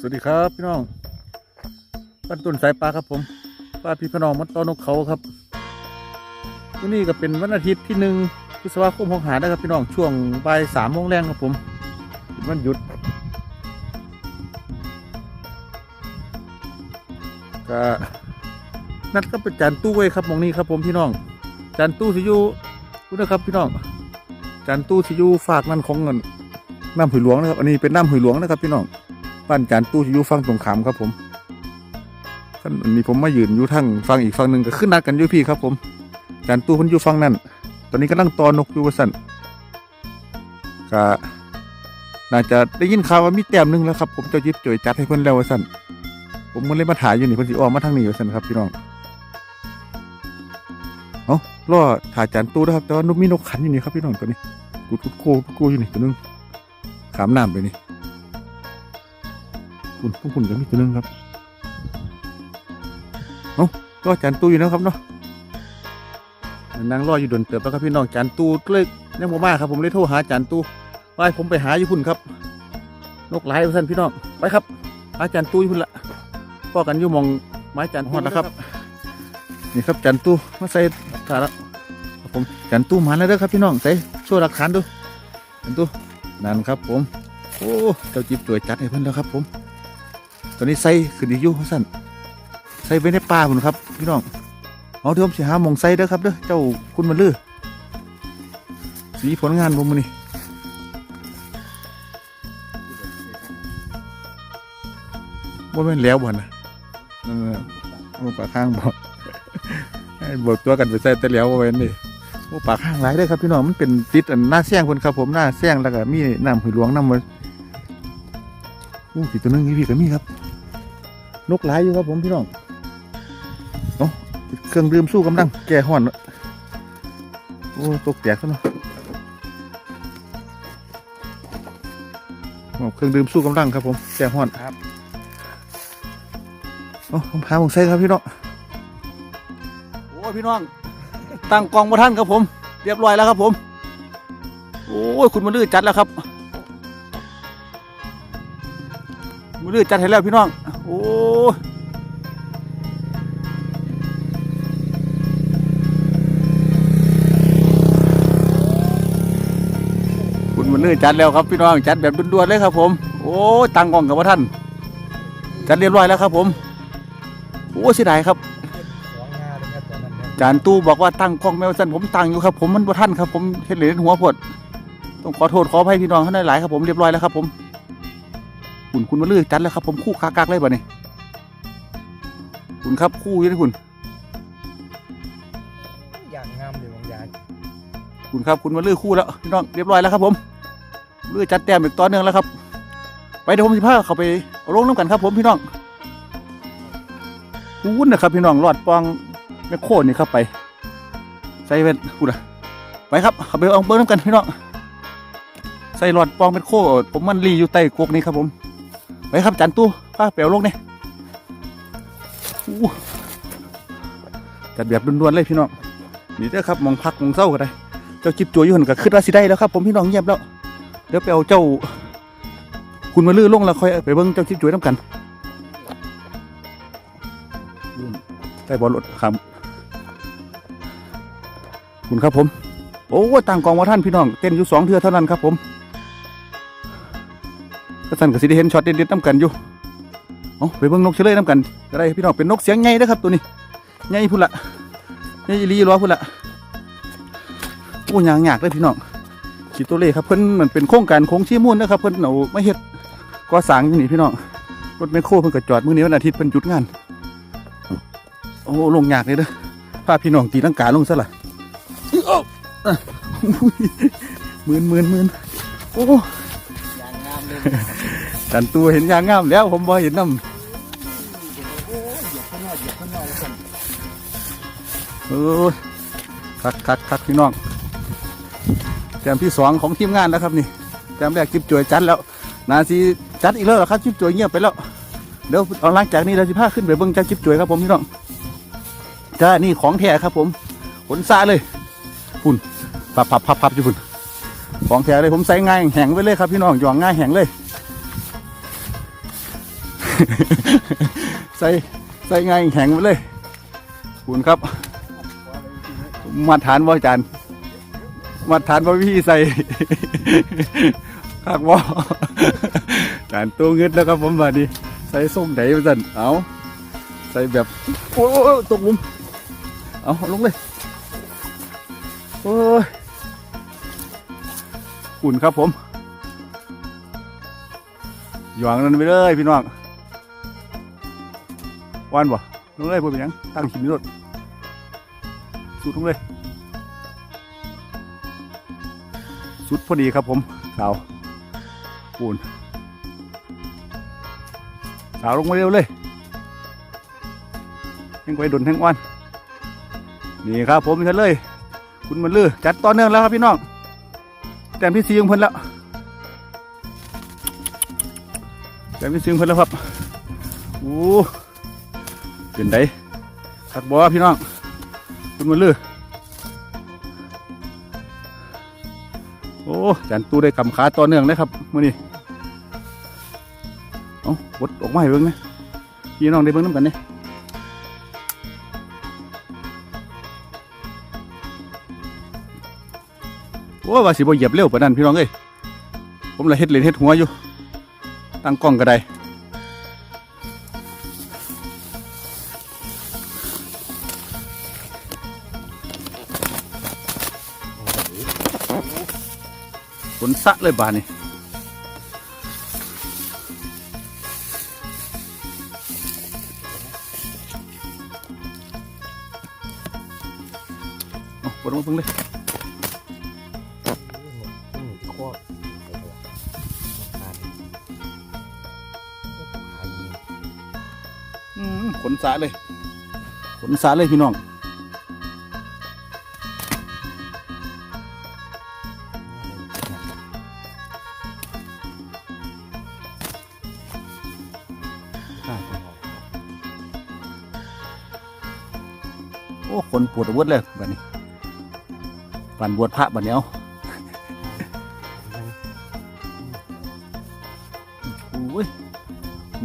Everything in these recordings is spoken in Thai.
สวัสดีครับพี่น้องบ้านตุนสายปลาครับผมปลาพี่พนองมัดตอนกเขาครับวันนี้ก็เป็นวันอาทิตย์ที่หนึ่งพฤษภาคมหกหาได้ครับพี่น้องช่วงบ่ายสามโมงแรงครับผมเป็นวันหยุดก็นัดก็เป็นจานตู้ไว้ครับมองนี้ครับผมพี่น้องจานตู้สิยูพูดนะครับพี่น้องจานตู้สิยูฝากนั่นของเงินน้ำหุยหลวงนะครับ อันนี้เป็นน้ำหุยหลวงนะครับพี่น้อง บ้านจานตู้อยู่ฝั่งตรงขามครับผมขั้นอันนี้ผมมายืนอยู่ทั้งฝั่งอีกฝั่งหนึ่งก็ขึ้นนัดกันอยู่พี่ครับผมจานตู้เพิ่นอยู่ฝั่งนั้นตอนนี้กำลังตอนกอยู่ว่าสั่นก็น่าจะได้ยินข่าวว่ามีแต้มหนึงแล้วครับผมเจะยิบจ่อยจัดให้เพิ่อนแล้วว่าสั่นผมก็เลยมาถ่ายอยู่นี่เพิ่อนสิออกมาทางนี้ว่าสั่นครับพี่น้องเอาล่อถ่ายจานตู้นะครับแต่ว่านกมีนกขันอยู่นี่ครับพี่น้องตัวนี้กูกูกูกูอยู่นี่ตัวนึงขามน้ำไปนี่ คุณพวกคุณก็มีตัวหนึงครับเอ้าก็จานตู้อยู่นะครับเนาะนั่งรออยู่ดนเติบแล้วครับพี่น้องจานตู้ก็เลยยังบ่มาครับผมเลยโทรหาจานตู้ไปผมไปหาอยู่พุ่นครับ นกหลายท่านพี่น้องไปครับหาจานตู้อยู่พุ่นละพ่อกันอยู่หมองไม้จานฮอดนะครับ นี่ครับจานตู้มาใส่ถาดละครับผมจานตู้มาแล้วเด้อครับพี่น้องใส่ช่วยหลักฐานดูจานตู้นั่นครับผมโอ้เจ้าจิ๊บตัวจัดให้เพิ่นแล้วครับผม ตอนนี้ใส่ขึ้นอีกอยู่สั่นใส่ไว้ในป่าผมครับ พี่น้องเอาเดี๋ยวผมสิหามองใส่เด้อครับเด้อเจ้าคุณมันลือสีผลงานผมมื้อนี่ว่าแม่นแล้วบ่นะนั่นน่ะโอ้ปาข้างบ่ให้บอกตัวกันไปใส่แต่แล้วว่าเว้นนี่โอ้ปลาข้างหลายเด้ครับพี่น้องมันเป็นติดอันหน้าแซงคนครับผมหน้าแซงแล้วก็มีน้ำหุยหลวงน้ำมันโอ้สีตัวนึงนี่พี่ก็มีครับ นกหลายอยู่ครับผมพี่น้องเอ้าเครื่องดื่มสู้กำลัง แก่ห่อนโอ้ตกแตกซะเนาะเอาเครื่องดื่มสู้กำลังครับผมแก่ห่อนครับโอ้ผมพาผมใส่ครับพี่น้องโอ้พี่น้อง ตั้งกองมาท่านครับผม เรียบร้อยแล้วครับผม โอ้ยคุณมาลื้อจัดแล้วครับ มาลื้อจัดให้แล้วพี่น้อง โอ้คุณมันลื้อจัดแล้วครับพี่น้องจัดแบบด่วนๆเลยครับผม โอ้ตั้งกองกับว่าท่าน จัดเรียบร้อยแล้วครับผม โอ้เสียดายครับจานตู้บอกว่าตั้งกล้องแมวสันผมตั้งอยู่ครับผมมันบ่ท่านครับผมเห็นเหรียญหัวพดต้องขอโทษขออภัยพี่น้องท่านหลายครับผมเรียบร้อยแล้วครับผม คุณคุณมาเลือกจัดแล้วครับผมคู่คากากเลยบ่เนี่ยคุณครับคู่อยี่นี่คุณอย่างงามเลยบางอย่างคุณครับคุณมาเลือกคู่แล้วพี่น้องเรียบร้อยแล้วครับผมเลือกจัดแต้มอีกตอนหนึ่งแล้วครับ ไปเดี๋ยวผมสิพาเขาไปเอาลงน้ำกันครับ ผมพี่น้องวุ้นนะครับพี่น้องรอดปองแม่โคนี่ครับไปใส่เป็นกูนะไปครับเขาไปเอาเบิ้งน้ำกันพี่น้องใส่หลอดปองเป็นโคผมมันรีอยู่ใต้กกนี้ครับผม ไปครับจันตู้ป้าเปลวลงเนี่ยจัดแบบด่วนๆเลยพี่น้องนี่เด้อครับมองพักมองเศร้าก็ได้เจ้าจิบจัวอยู่หันก็ขึ้นราสิได้แล้วครับผมพี่น้องเงียบแล้วเดี๋ยวไปเอาเจ้า คุณมาลื้อลงแล้วค่อยไปเบิ้งเจ้าจิบจัวน้ำกันใต้บอลรถครับคุณครับผม โอ้ต่างกองว่าท่านพี่น้องเต้นอยู่สองเทือเท่านั้นครับผม ก็ท่นก็สิได้เห็นช็อตเด็ดๆน้ำกันอยู่เอาไปเบิ่งนกเฉลยน้ำกันก็ได้พี่น้องเป็นนกเสียงไงนะครับตัวนี้ไงพุ่นละไงลีล้อพุ่นละโอ้ยางยากเลยพี่น้องขีดตัวเลขครับเพิ่นเหมือนเป็นโครงการโค้งชี้มุ่นนะครับเพิ่นเอาไม่เฮ็ดก่อสร้างอยู่นี่พี่น้องรถแมคโครเพิ่นก็จอดมื้อนี้วันอาทิตย์เพิ่นหยุดงาน โอ้ลงยากเลยเด้อพาพี่น้องตีลังกาลงซะล่ะอื้อเอ้าอะอุ้ยหมื่นหมื่นหมื่นโอ้ยางงามเลย จันตัวเห็นยางงามแล้วผมบ่เห็นน้โอ้ยข้างนอกเหยียบข้างนอกเลยครับำเออคักคักคักพี่น้องแจมที่สองของทีมงานแล้วครับนี่แจมแรกจิบจวยจัดแล้ว นาซีจัดอีกแล้วเหรอครับจิบจวยเงียบไปแล้วเดี๋ยวเอาหลังจากนี้เราจะพาขึ้นไปเบิ้งจัดจิบจวยครับผมพี่น้องจ้านี่ของแท้ครับผมขนซาเลยพุ่นพับพับพับพับอยู่พุ่นของแท้เลยผมใส่ง่ายแห้งไว้เลยครับพี่น้องหย่องง่ายแห้งเลย ใส่ใส่ไงายแข็งไปเลย คุณครับ มาฐานว่าอาจารย์มาฐานว่าพี่ใส่ขางว่าอาจารย์ตัวเงินแล้วครับผมบาดนี้ ใส่ส้มไหนมาสั่นเอาใส่แบบโอ้ยตกลุมเอาลงเลยโอ้ยอุ่นครับผมหยองนั่นไปเลยพี่น้อง วันบ่ลงเลยพูดเป็นหยังตั้งขินรถสุดลงเลย สุดพอดีครับผมสาวปูนสาวลงมาเร็วเลยแห้งไว้ดนแห้งวันนี่ครับผมเฉนเลย คุณมันลือจัดต่อเนื่องแล้วครับพี่น้องแต้มที่สี่ของเพิ่นแล้วแต้มที่สี่ของเพิ่นแล้วครับโอ้ เป็นไดคักบอพี่น้องคุณมันลือโอ้จันตู้ได้กำขาต่อเนื่องเลยครับมื่อนี้เอาบดออกมาให้เบิ่งนะพี่น้องได้เบิ่งน้ำกันเนี่ยโอ้ว่าสิบ่เหยียบเร็วปานนั้นพี่น้องเอ้ยผมละเฮ็ดเล่นเฮ็ดหัวอยู่ ตั้งกล้องก็ได้ะเลยบานนี่เอาปวดมาเพิ่งเลยอืมข้อไอ้ตัวทานขายยิงอืมขนสะเลย ขนสะเลยพี่น้อง โอ้คนปวดอาวุธเลยบัดนี้ปันบวชพระบัดเนี้ยโอ้ย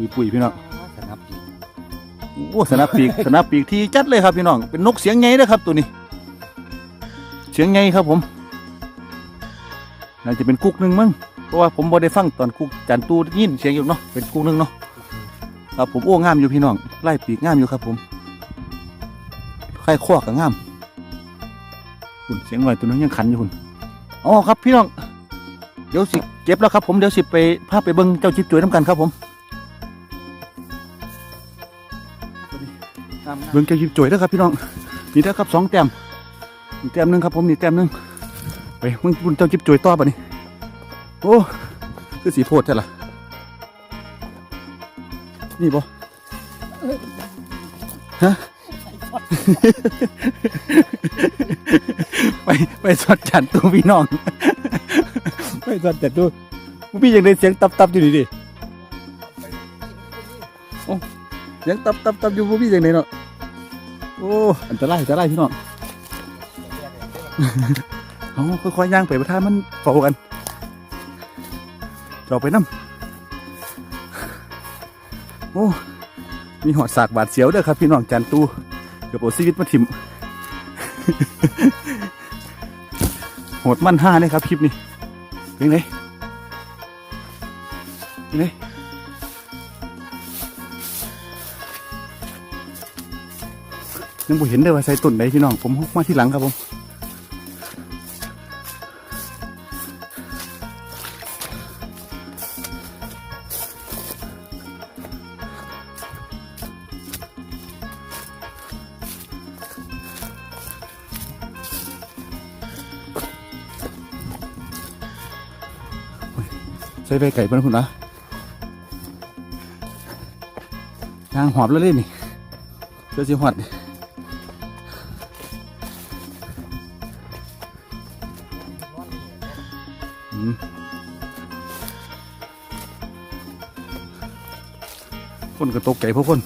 มีปุ๋ยพี่น้องสนับอีกโอ้สนับปีกสนับปีกที่จัดเลยครับพี่น้องเป็นนกเสียงไงนะครับ ตัวนี้ เสียงไงครับผมน่าจะเป็นกุ๊กหนึ่งมั้งเพราะว่าผมบ่ได้ฟังตอนกุ๊กจันตูยินเสียงอยู่เนาะเป็นกุ๊กหนึ่งเนาะครับผมโอ้งามอยู่พี่น้องไล่ปีกงามอยู่ครับผม ไข่ข้อกับงามคุณเสียงหน่อยตัวนั้นยังขันอยู่คุณอ๋อครับพี่น้องเดี๋ยวสิเก็บแล้วครับ ผมเดี๋ยวสิไปพาไปเบิ้งเจ้าชิปจุ๋ยน้ำกันครับผมเบิ่งเจ้าหยิบจ่วยแล้วครับพี่น้องนี่แล้วครับสองแต้มนี่แต้มหนึ่งครับผมนี่แต้มหนึ่งไปมึงบุญเจ้าหยิบจ่วยต่อปะนี่โอ้คือสีโพดใช่ล่ะนี่บ่ฮะ ไปไปสอดจันตัวพี่น้อง ไปสอดจันตัวพี่ยังได้เสียงตับตับอยู่นี่ดิโอ้เสียงตับตับตับอยู่พี่ยังไงเนาะโอ้อันตรายอันตรายพี่น้องเอาค่อยๆย่างไปประทานมันเฝ้ากันเราไปน้ำโอ้มีหอดสากบาดเสียวเด้อครับพี่น้องจันตู เกือบเอาชีวิตมาถิ่มโหดมั่นห้าเลยครับคลิปนี้เป็นไงเป็นไงยังบ่เห็นเลยว่าใส่ต้นไหนพี่น้อง ผมมาที่หลังครับผม ใส่ไปไก่เพิ่นคุณนะยางหอบแล้วเล่นนี่เสื้อสีหอดนี่อืมคนก็ตกใจพวกคน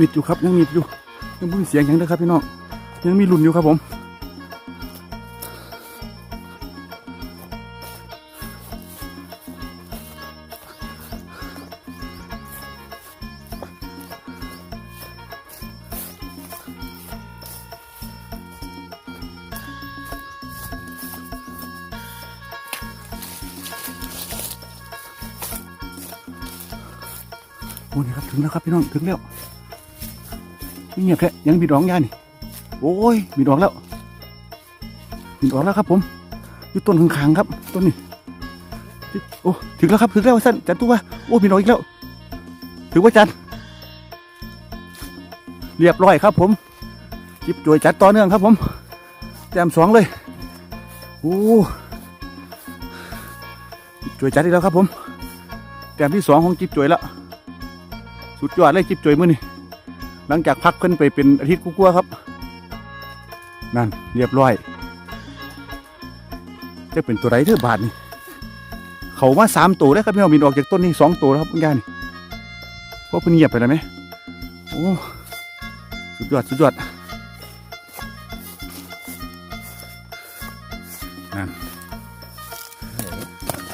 มิดอยู่ครับยังมิดอยู่ยังไม่มีเสียงยังนะครับพี่น้องยังมีลุ่นอยู่ครับผมโอ้นี่ครับถึงแล้วครับพี่น้องถึงแล้ว นี่เงียบแค่ยังมีดอกยานี่โอ้ยมีดอกแล้วมีดอกแล้วครับ ผมอยู่ต้นข้างๆครับต้นนี้โอ้ถึงแล้วครับถึงแล้วสั้นจันตัวโอ้มีดอกอีกแล้วถึงว่าจันเรียบร้อยครับ ผมจิบจวยจัดต่อเนื่องครับ ผมแต้มสองเลยโอ้จิบจวยจัดอีกแล้วครับ ผมแต้มที่สองของจิบจวยแล้วสุดยอดเลยจิบจอยมือนี่ หลังจากพักขึ้นไปเป็นอาทิตย์กลัวาๆครับ นั่นเรียบร้อย จะเป็นตัวไรเท่อบาทนี่เขามาสามตัวแล้วครับพี่น้องบินออกจากต้นนี้สองตัวแล้วครับคุณยายนี่เพราะเพิ่นเงียบไปแล้วไหมโอ้สุดยอดสุดยอดนั่น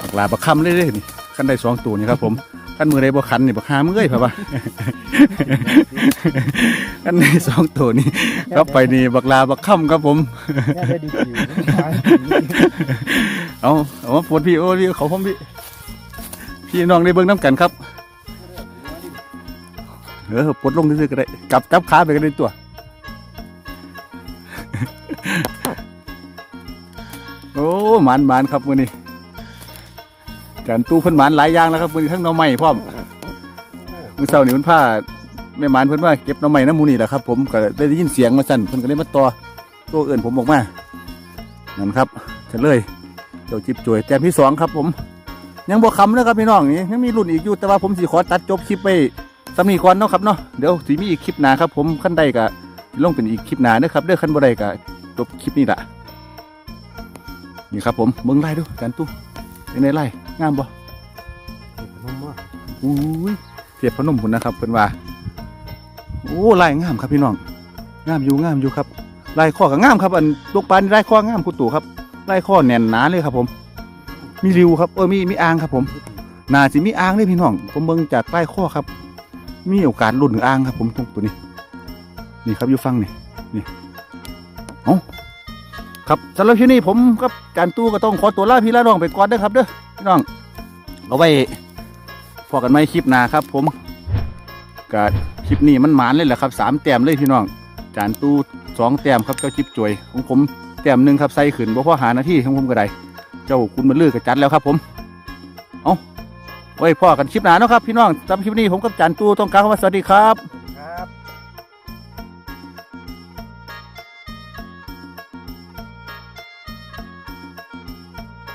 บักลาบักคำเลยเลยนี่ขั้นได้สองตัวนี่ครับผม ขั้นมือใดบ่ขันนี่บักหามือเอ้ยพ่ะวะขั้นในสองตัวนี้ครับไปนี่บักลาบักค่ำครับผมแค่ได้ดีผิวเอาเอามาปวดพี่โอ้พี่เขาผมพี่พี่น้องได้เบิ่งน้ำกันครับเออปวดลงซื่อๆก็ได้กลับจับขาไปกันในตัวโอ้หมานหมานครับมือนี้ จานตู้เพิ่นหมานหลายอย่างแล้วครับมือนี้ทั้งหน้องใหม่พร้อมมือเช้านี่เพิ่นผ้าแม่หมานเพิ่นว่าเก็บหน้องใหม่น้ำหมูนี่แหละครับ ผมก็ได้ยินเสียงมาสั่นเพิ่นก็เลยมาต่อตัวเอื่นผมออกมานั่นครับเฉลยเจ้าจิบจวยแต้มที่สองครับ ผม ยังบวคำนะครับพี่น้องนี่ยังมีรุ่นอีกอยู่แต่ว่าผมสิขอตัดจบคลิปไปสำนีก่อนเนาะครับเนาะเดี๋ยวสิมีอีกคลิปหน้าครับ ผมขั้นใดก็ลงเป็นอีกคลิปหน้าเด้อครับเด้อขั้นบ่ใดก็จบคลิปนี้ละนี่ครับผมเบิ่งไล่ดูกันตู้ยังไงไล่ งามบ่น้ำมากอุ้ยเทียบพนมพุ่นนะครับเพิ่นว่าโอ้ไล่งามครับพี่น้องงามอยู่งามอยู่ครับไล่ข้อก็งามครับ อันลูกปลานี่ไล่ข้องามคุณตู่ครับไล่ข้อแน่นหนาเลยครับ ผม มีริวครับเออมีมีอ่างครับ ผมน่าสิมีอ่างเลยพี่น้องผมเบิ่งจากใต้ข้อครับ มีโอกาสหลุดถึงอ่างครับ ผมตรงตัวนี้ นี่ครับอยู่ฟังนี่นี่เอา ครับสำหรับที่นี้ผมกับจานตู้ก็ต้องขอตัวลาพี่ลาน้องไปก่อนเด้อครับเด้อพี่น้องเอาไว้พอกันไหมคลิปหน้าครับ ผมกับคลิปนี้มันหมานเลยแหละครับสามแต้มเลยพี่น้องจานตู้สองแต้มครับเจ้าจิบจวยของผมแต้มหนึ่งครับใส่ขึ้นบ่พอหาหน้าที่ของผมก็ได้เจ้าคุณมันลือกับจัดแล้วครับ ผมเอาไว้พ่อกันคลิปหน้าเนาะครับพี่น้องสำหรับคลิปนี้ผมกับจันตู้ต้องกล่ารคำว่าสวัสดีครับครับ